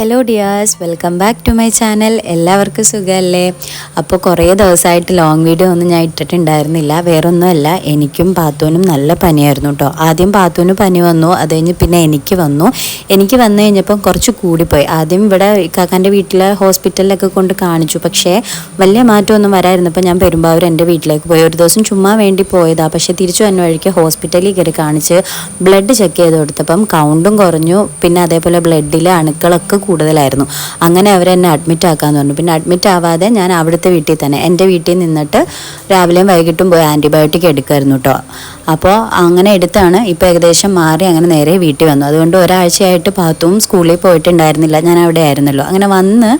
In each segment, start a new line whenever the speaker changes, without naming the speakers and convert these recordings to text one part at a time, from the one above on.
Hello dears welcome back to my channel എല്ലാവർക്കും സുഖമല്ലേ അപ്പോൾ കുറേ ദിവസമായിട്ട് ലോങ് വീഡിയോ ഒന്നും ഞാൻ ഇട്ടിട്ടുണ്ടായിരുന്നില്ല. വേറൊന്നുമല്ല എനിക്കും പാത്തൂനും നല്ല പനിയായിരുന്നു കേട്ടോ ആദ്യം പാത്തൂന് പനി വന്നു അത് കഴിഞ്ഞ് പിന്നെ എനിക്ക് വന്നു. എനിക്ക് വന്നു കഴിഞ്ഞപ്പം കുറച്ച് കൂടിപ്പോയി. ആദ്യം ഇവിടെ കാക്കാന്റെ വീട്ടിലെ ഹോസ്പിറ്റലിലൊക്കെ കൊണ്ട് കാണിച്ചു. പക്ഷേ വലിയ മാറ്റമൊന്നും വരായിരുന്നപ്പോൾ ഞാൻ പെരുമ്പാവൂർ എന്റെ വീട്ടിലേക്ക് പോയി. ഒരു ദിവസം ചുമ്മാ വേണ്ടി പോയതാണ് പക്ഷേ തിരിച്ചു വന്ന വഴിക്ക് ഹോസ്പിറ്റലിൽ കയറി കാണിച്ച് ബ്ലഡ് ചെക്ക് ചെയ്ത് കൊടുത്തപ്പം കൗണ്ടും കുറഞ്ഞു. പിന്നെ അതേപോലെ ബ്ലഡിലെ അണുക്കളൊക്കെ കൂടുതലായിരുന്നു. അങ്ങനെ അവരെന്നെ അഡ്മിറ്റ് ആക്കാന്ന് പറഞ്ഞു. പിന്നെ അഡ്മിറ്റ് ആവാതെ ഞാൻ അവിടുത്തെ വീട്ടിൽ തന്നെ എന്റെ വീട്ടിൽ നിന്നിട്ട് രാവിലെയും വൈകിട്ടും പോയി ആന്റിബയോട്ടിക് എടുക്കായിരുന്നു കേട്ടോ അപ്പോൾ അങ്ങനെ എടുത്താണ് ഇപ്പോൾ ഏകദേശം മാറി അങ്ങനെ നേരെ വീട്ടിൽ വന്നു. അതുകൊണ്ട് ഒരാഴ്ചയായിട്ട് പാത്തും സ്കൂളിൽ പോയിട്ടുണ്ടായിരുന്നില്ല. ഞാൻ അവിടെ ആയിരുന്നല്ലോ അങ്ങനെ വന്ന്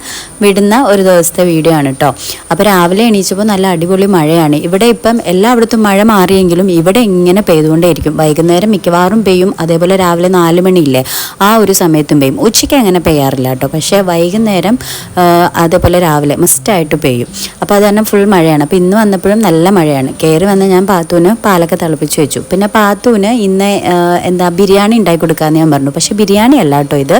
വിടുന്ന ഒരു ദിവസത്തെ വീഡിയോ ആണ് കേട്ടോ അപ്പോൾ രാവിലെ എണീച്ചപ്പോൾ നല്ല അടിപൊളി മഴയാണ്. ഇവിടെ ഇപ്പം എല്ലായിടത്തും മഴ മാറിയെങ്കിലും ഇവിടെ ഇങ്ങനെ പെയ്തുകൊണ്ടേയിരിക്കും. വൈകുന്നേരം മിക്കവാറും പെയ്യും. അതേപോലെ രാവിലെ നാല് മണിയില്ലേ ആ ഒരു സമയത്തും പെയ്യും. ഉച്ചയ്ക്ക് അങ്ങനെ പെയ്യാറില്ല കേട്ടോ പക്ഷേ വൈകുന്നേരം അതേപോലെ രാവിലെ മസ്റ്റായിട്ട് പെയ്യും. അപ്പോൾ അത് തന്നെ ഫുൾ മഴയാണ്. അപ്പോൾ ഇന്ന് വന്നപ്പോഴും നല്ല മഴയാണ്. കയറി വന്ന് ഞാൻ പാത്തൂന് പാലൊക്കെ തിളപ്പിച്ച് വെച്ചു. പിന്നെ പാത്തൂന് ഇന്ന് എന്താ ബിരിയാണി ഉണ്ടാക്കി കൊടുക്കാമെന്ന് ഞാൻ പറഞ്ഞു. പക്ഷേ ബിരിയാണി അല്ല കേട്ടോ ഇത്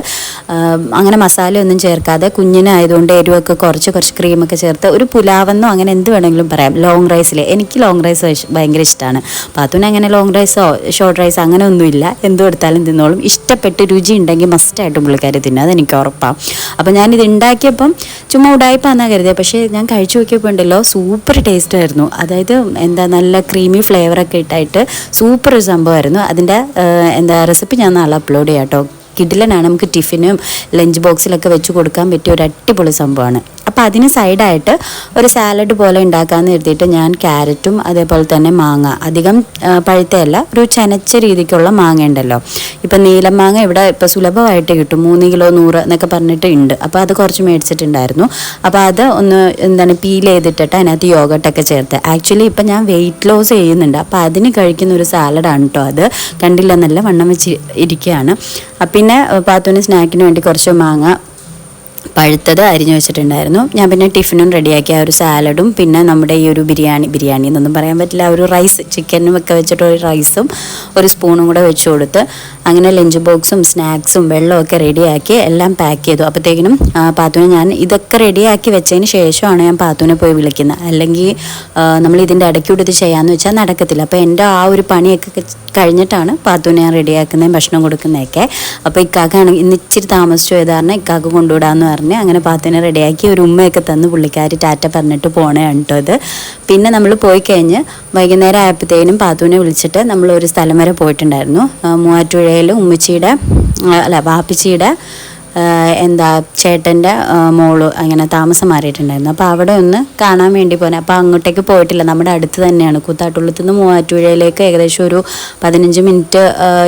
അങ്ങനെ മസാല ഒന്നും ചേർക്കാതെ കുഞ്ഞിനായതുകൊണ്ട് എരിവൊക്കെ കുറച്ച് കുറച്ച് ക്രീമൊക്കെ ചേർത്ത് ഒരു പുലാവെന്നോ അങ്ങനെ എന്ത് വേണമെങ്കിലും പറയാം. ലോങ് റൈസിൽ എനിക്ക് ലോങ് റൈസ് ഭയങ്കര ഇഷ്ടമാണ് അപ്പോൾ അതുകൊണ്ട് അങ്ങനെ ലോങ് റൈസോ ഷോർട്ട് റൈസോ അങ്ങനെ ഒന്നുമില്ല. എന്ത് കൊടുത്താലും തിന്നോളും. ഇഷ്ടപ്പെട്ട് രുചി ഉണ്ടെങ്കിൽ മസ്റ്റായിട്ടും പുള്ളിക്കാർ തിന്നും. അതെനിക്ക് ഉറപ്പാണ് അപ്പോൾ ഞാനിത് ഉണ്ടാക്കിയപ്പം ചുമ്മാ ഉടായ്പാന്നാ കരുതിയത് പക്ഷേ ഞാൻ കഴിച്ചു നോക്കിയപ്പോൾ ഉണ്ടല്ലോ സൂപ്പർ ടേസ്റ്റ് ആയിരുന്നു. അതായത് എന്താ നല്ല ക്രീമി ഫ്ലേവറൊക്കെ ഇട്ടായിട്ട് സൂപ്പർ ഒരു സംഭവമായിരുന്നു അതിന്റെ എന്താ റെസിപ്പി ഞാൻ നാളെ അപ്ലോഡ് ചെയ്യാം കേട്ടോ കിഡിലനാണ് നമുക്ക് ടിഫിനും ലഞ്ച് ബോക്സിലൊക്കെ വെച്ച് കൊടുക്കാൻ പറ്റിയ ഒരു അടിപൊളി സംഭവമാണ്. അപ്പോൾ അതിന് സൈഡായിട്ട് ഒരു സാലഡ് പോലെ ഉണ്ടാക്കാമെന്ന് എഴുതിയിട്ട് ഞാൻ ക്യാരറ്റും അതേപോലെ തന്നെ മാങ്ങ. അധികം പഴുത്തയല്ല ഒരു ചനച്ച രീതിക്കുള്ള മാങ്ങ ഉണ്ടല്ലോ. ഇപ്പം നീലം മാങ്ങ ഇവിടെ ഇപ്പോൾ സുലഭമായിട്ട് കിട്ടും. മൂന്ന് കിലോ നൂറ് എന്നൊക്കെ പറഞ്ഞിട്ട് ഉണ്ട്. അപ്പോൾ അത് കുറച്ച് മേടിച്ചിട്ടുണ്ടായിരുന്നു. അപ്പോൾ അത് ഒന്ന് എന്താണ് പീൽ ചെയ്തിട്ടിട്ട് അതിനകത്ത് യോഗട്ടൊക്കെ ചേർത്ത്. ആക്ച്വലി ഇപ്പം ഞാൻ വെയിറ്റ് ലോസ് ചെയ്യുന്നുണ്ട്. അപ്പോൾ അതിന് കഴിക്കുന്ന ഒരു സാലഡാണ് കേട്ടോ അത്. കണ്ടില്ല നല്ല വണ്ണം വെച്ച് ഇരിക്കുകയാണ് പിന്നെ പാത്തുവിന് സ്നാക്കിന് വേണ്ടി കുറച്ച് മാങ്ങ പഴുത്തത് അരിഞ്ഞു വെച്ചിട്ടുണ്ടായിരുന്നു. ഞാൻ പിന്നെ ടിഫിനും റെഡിയാക്കി ഒരു സാലഡും പിന്നെ നമ്മുടെ ഈ ഒരു ബിരിയാണി ബിരിയാണി എന്നൊന്നും പറയാൻ പറ്റില്ല. ഒരു റൈസ് ചിക്കനും ഒക്കെ വെച്ചിട്ട് ഒരു റൈസും ഒരു സ്പൂണും കൂടെ വെച്ച് കൊടുത്ത് അങ്ങനെ ലഞ്ച് ബോക്സും സ്നാക്സും വെള്ളമൊക്കെ റെഡിയാക്കി എല്ലാം പാക്ക് ചെയ്തു. അപ്പോഴത്തേക്കിനും പാത്തുവിനെ ഞാൻ ഇതൊക്കെ റെഡിയാക്കി വെച്ചതിന് ശേഷമാണ് ഞാൻ പാത്തുവിനെ പോയി വിളിക്കുന്നത്. അല്ലെങ്കിൽ നമ്മൾ ഇതിന്റെ ഇടയ്ക്കൂടെ ഇത് ചെയ്യാമെന്ന് വെച്ചാൽ നടക്കത്തില്ല. അപ്പോൾ എന്റെ ആ ഒരു പണിയൊക്കെ കഴിഞ്ഞിട്ടാണ് പാത്തുവിനെ ഞാൻ റെഡിയാക്കുന്നതും ഭക്ഷണം കൊടുക്കുന്നതൊക്കെ. അപ്പോൾ ഇക്കാക്കാണെങ്കിൽ ഇന്ന് ഇച്ചിരി താമസിച്ചു പോയത് കാരണം ഇക്കാക്ക് കൊണ്ടുവിടാമെന്ന് പറഞ്ഞ് അങ്ങനെ പാത്തുവിനെ റെഡിയാക്കി ഒരു ഉമ്മയൊക്കെ തന്ന് പുള്ളിക്കാരി ടാറ്റ പറഞ്ഞിട്ട് പോണേ കേട്ടോ ഇത്. പിന്നെ നമ്മൾ പോയി കഴിഞ്ഞ് വൈകുന്നേരം ആയപ്പോഴത്തേനും പാത്തുവിനെ വിളിച്ചിട്ട് നമ്മൾ ഒരു സ്ഥലം വരെ പോയിട്ടുണ്ടായിരുന്നു. മൂവാറ്റുപുഴയിൽ ഉമ്മച്ചിയുടെ അല്ല വാപ്പിച്ചിയുടെ എന്താ ചേട്ടന്റെ മോൾ അങ്ങനെ താമസം മാറിയിട്ടുണ്ടായിരുന്നു. അപ്പോൾ അവിടെ ഒന്ന് കാണാൻ വേണ്ടി പോകാൻ അപ്പോൾ അങ്ങോട്ടേക്ക് പോയിട്ടില്ല. നമ്മുടെ അടുത്ത് തന്നെയാണ്. കൂത്താട്ടുള്ളത്തു നിന്ന് മൂവാറ്റുപുഴയിലേക്ക് ഏകദേശം ഒരു പതിനഞ്ച് മിനിറ്റ്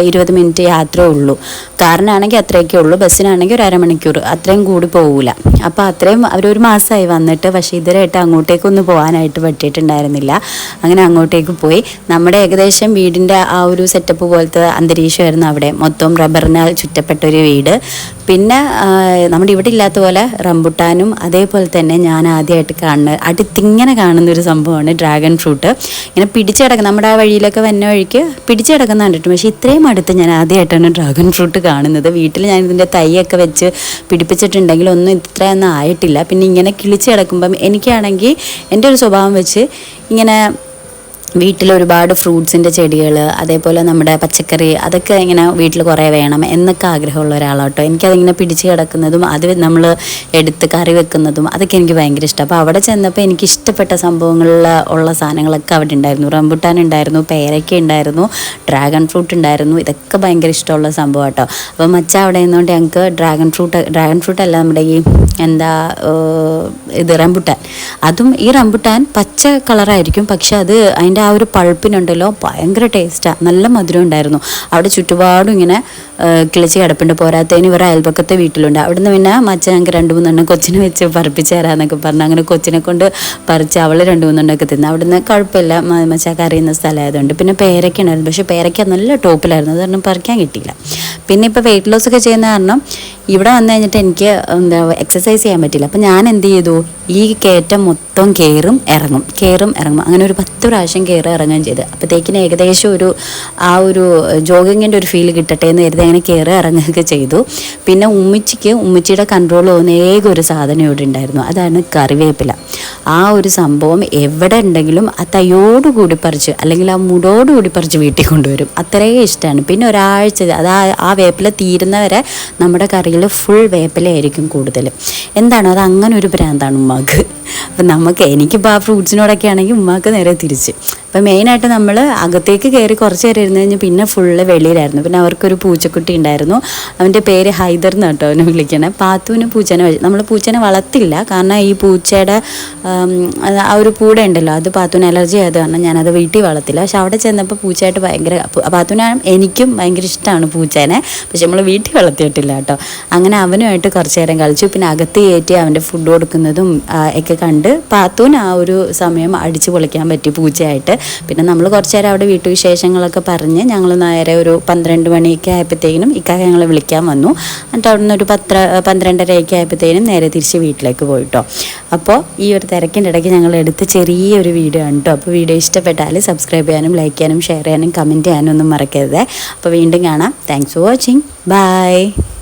ഇരുപത് മിനിറ്റ് യാത്രയേ ഉള്ളൂ. കാറിനാണെങ്കിൽ അത്രയൊക്കെ ഉള്ളൂ. ബസ്സിനാണെങ്കിൽ ഒരു അരമണിക്കൂർ. അത്രയും കൂടി പോകില്ല അപ്പോൾ അത്രയും അവരൊരു മാസമായി വന്നിട്ട് പക്ഷേ ഇതുവരെയായിട്ട് അങ്ങോട്ടേക്കൊന്നും പോകാനായിട്ട് പറ്റിയിട്ടുണ്ടായിരുന്നില്ല. അങ്ങനെ അങ്ങോട്ടേക്ക് പോയി. നമ്മുടെ ഏകദേശം വീടിന്റെ ആ ഒരു സെറ്റപ്പ് പോലത്തെ അന്തരീക്ഷമായിരുന്നു അവിടെ. മൊത്തം റബ്ബറിനാൽ ചുറ്റപ്പെട്ട ഒരു വീട്. പിന്നെ ആ, നമ്മുടെ ഇവിടെ ഇല്ലാത്ത പോലെ റംബുട്ടാനും അതേപോലെ തന്നെ ഞാൻ ആദ്യമായിട്ട് കാണുന്ന അടുത്തിങ്ങനെ കാണുന്ന ഒരു സംഭവമാണ് ഡ്രാഗൺ ഫ്രൂട്ട്. ഇങ്ങനെ പിടിച്ചടക്കുന്ന നമ്മുടെ ആ വഴിയിലൊക്കെ വന്ന വഴിക്ക് പിടിച്ചടക്കുന്ന കണ്ടിട്ട് പക്ഷേ ഇത്രയും അടുത്ത് ഞാൻ ആദ്യമായിട്ടാണ് ഡ്രാഗൺ ഫ്രൂട്ട് കാണുന്നത്. വീട്ടിൽ ഞാൻ ഇതിന്റെ തൈയൊക്കെ വെച്ച് പിടിപ്പിച്ചിട്ടുണ്ടെങ്കിൽ ഒന്നും ഇത്രയൊന്നും ആയിട്ടില്ല. പിന്നെ ഇങ്ങനെ കിളിച്ച് കിടക്കുമ്പം എനിക്കാണെങ്കിൽ എന്റെ ഒരു സ്വഭാവം വെച്ച് ഇങ്ങനെ വീട്ടിൽ ഒരുപാട് ഫ്രൂട്ട്സിന്റെ ചെടികൾ അതേപോലെ നമ്മുടെ പച്ചക്കറി അതൊക്കെ ഇങ്ങനെ വീട്ടിൽ കുറേ വേണം എന്നൊക്കെ ആഗ്രഹമുള്ള ഒരാളാട്ടോ. എനിക്കതിങ്ങനെ പിടിച്ച് കിടക്കുന്നതും അത് നമ്മൾ എടുത്ത് കറി വെക്കുന്നതും അതൊക്കെ എനിക്ക് ഭയങ്കര ഇഷ്ടം. അപ്പോൾ അവിടെ ചെന്നപ്പോൾ എനിക്ക് ഇഷ്ടപ്പെട്ട സംഭവങ്ങളിൽ ഉള്ള സാധനങ്ങളൊക്കെ അവിടെ ഉണ്ടായിരുന്നു. റംബുട്ടാൻ ഉണ്ടായിരുന്നു പേരയ്ക്ക ഉണ്ടായിരുന്നു ഡ്രാഗൺ ഫ്രൂട്ട് ഉണ്ടായിരുന്നു. ഇതൊക്കെ ഭയങ്കര ഇഷ്ടമുള്ള സംഭവം കേട്ടോ അപ്പോൾ മച്ച അവിടെ നിന്നുകൊണ്ട് ഞങ്ങൾക്ക് ഡ്രാഗൺ ഫ്രൂട്ട് ഡ്രാഗൺ ഫ്രൂട്ട് അല്ല നമ്മുടെ ഈ എന്താ ഇത് റംബുട്ടാൻ. അതും ഈ റംബുട്ടാൻ പച്ച കളറായിരിക്കും. പക്ഷെ അത് അതിന്റെ ആ ഒരു പൾപ്പിനുണ്ടല്ലോ ഭയങ്കര ടേസ്റ്റാണ് നല്ല മധുരം ഉണ്ടായിരുന്നു. അവിടെ ചുറ്റുപാടും ഇങ്ങനെ കിളച്ചി കിടപ്പുണ്ട്. പോരാത്തതിന് ഇവരുടെ അയൽപക്കത്തെ വീട്ടിലുണ്ട്. അവിടുന്ന് പിന്നെ മച്ച ഞങ്ങൾക്ക് രണ്ട് മൂന്നെണ്ണം കൊച്ചിനെ വെച്ച് പറിപ്പിച്ച് തരാമെന്നൊക്കെ പറഞ്ഞു. അങ്ങനെ കൊച്ചിനെ കൊണ്ട് പറിച്ച് അവൾ രണ്ട് മൂന്നെണ്ണമൊക്കെ തിന്നു. അവിടുന്ന് കുഴപ്പമില്ല. മച്ചാക്ക് അറിയുന്ന സ്ഥലമായതുകൊണ്ട്. പിന്നെ പേരയ്ക്ക ഉണ്ടായിരുന്നു പക്ഷേ പേരയ്ക്ക നല്ല ടോപ്പിലായിരുന്നു. അത് കാരണം പറിക്കാൻ കിട്ടിയില്ല. പിന്നെ ഇപ്പോൾ വെയിറ്റ് ലോസ് ഒക്കെ ചെയ്യുന്ന കാരണം ഇവിടെ വന്നു കഴിഞ്ഞിട്ട് എനിക്ക് എന്താ എക്സസൈസ് ചെയ്യാൻ പറ്റില്ല. അപ്പം ഞാൻ എന്ത് ചെയ്തു? ഈ കയറ്റം മൊത്തം കയറും ഇറങ്ങും. കയറും ഇറങ്ങും. അങ്ങനെ ഒരു പത്ത് പ്രാവശ്യം കയറി ഇറങ്ങുകയും ചെയ്ത്. അപ്പോഴത്തേക്കിന് ഏകദേശം ഒരു ആ ഒരു ജോഗിങ്ങിന്റെ ഒരു ഫീൽ കിട്ടട്ടെ എന്ന് കരുതി അങ്ങനെ കയറി ഇറങ്ങുകയൊക്കെ ചെയ്തു. പിന്നെ ഉമ്മച്ചിക്ക് ഉമ്മച്ചിയുടെ കൺട്രോൾ പോകുന്ന ഏക ഒരു സാധനം ഇവിടെ ഉണ്ടായിരുന്നു. അതാണ് കറിവേപ്പില. ആ ഒരു സംഭവം എവിടെ ഉണ്ടെങ്കിലും ആ തയ്യോടുകൂടി പറിച്ച് അല്ലെങ്കിൽ ആ മുടോടുകൂടി പറിച്ച് വീട്ടിൽ കൊണ്ടുവരും. അത്രയും ഇഷ്ടമാണ് പിന്നെ ഒരാഴ്ച അത് ആ വേപ്പില തീരുന്നവരെ നമ്മുടെ കറിയിൽ ഫുൾ വേപ്പിലയായിരിക്കും കൂടുതൽ. എന്താണ്? അത് അങ്ങനെ ഒരു ഭ്രാന്താണ് ഉമ്മാക്ക്. അപ്പം നമുക്ക് എനിക്കിപ്പോൾ ആ ഫ്രൂട്ട്സിനോടൊക്കെ ആണെങ്കിൽ ഉമ്മാക്ക് നേരെ തിരിച്ച്. അപ്പം മെയിനായിട്ട് നമ്മൾ അകത്തേക്ക് കയറി കുറച്ച് നേരം ഇരുന്ന് കഴിഞ്ഞ് പിന്നെ ഫുള്ള് വെളിയിലായിരുന്നു. പിന്നെ അവർക്കൊരു പൂച്ചക്കുട്ടി ഉണ്ടായിരുന്നു. അവന്റെ പേര് ഹൈദർ എന്ന് കേട്ടോ അവനെ വിളിക്കണേ. പാത്തുവിന് പൂച്ചനെ നമ്മൾ പൂച്ചനെ വളർത്തില്ല. കാരണം ഈ പൂച്ചയുടെ ആ ഒരു പൂടെ ഉണ്ടല്ലോ. അത് പാത്തുവിന് അലർജി ആയത് കാരണം ഞാനത് വീട്ടിൽ വളർത്തില്ല. പക്ഷെ അവിടെ ചെന്നപ്പോൾ പൂച്ചയായിട്ട് ഭയങ്കര പാത്തുവിന് എനിക്കും ഭയങ്കര ഇഷ്ടമാണ് പൂച്ചേനെ. പക്ഷെ നമ്മൾ വീട്ടിൽ വളർത്തിയിട്ടില്ല കേട്ടോ. അങ്ങനെ അവനുമായിട്ട് കുറച്ച് നേരം കളിച്ചു. പിന്നെ അകത്ത് കയറ്റി അവന്റെ ഫുഡ് കൊടുക്കുന്നതും ഒക്കെ കണ്ട് പാത്തൂന് ആ ഒരു സമയം അടിച്ചു പൊളിക്കാൻ പറ്റി പൂച്ചയായിട്ട് പിന്നെ നമ്മൾ കുറച്ച് നേരം അവിടെ വീട്ടുവിശേഷങ്ങളൊക്കെ പറഞ്ഞ് ഞങ്ങൾ നേരെ ഒരു പന്ത്രണ്ട് മണിയൊക്കെ ആയപ്പോഴത്തേക്കും ഇക്കാക്ക ഞങ്ങളെ വിളിക്കാൻ വന്നു. എന്നിട്ട് അവിടെ നിന്ന് ഒരു പത്ര പന്ത്രണ്ടരയൊക്കെ ആയപ്പോഴത്തേനും നേരെ തിരിച്ച് വീട്ടിലേക്ക് പോയിട്ടോ. അപ്പോൾ ഈ ഒരു തിരക്കിന്റെ ഇടയ്ക്ക് ഞങ്ങൾ എടുത്ത ചെറിയൊരു വീഡിയോ ആണ് കേട്ടോ അപ്പോൾ വീഡിയോ ഇഷ്ടപ്പെട്ടാൽ സബ്സ്ക്രൈബ് ചെയ്യാനും ലൈക്ക് ചെയ്യാനും ഷെയർ ചെയ്യാനും കമന്റ് ചെയ്യാനും ഒന്നും മറക്കരുത്. അപ്പോൾ വീണ്ടും കാണാം. Thanks for watching bye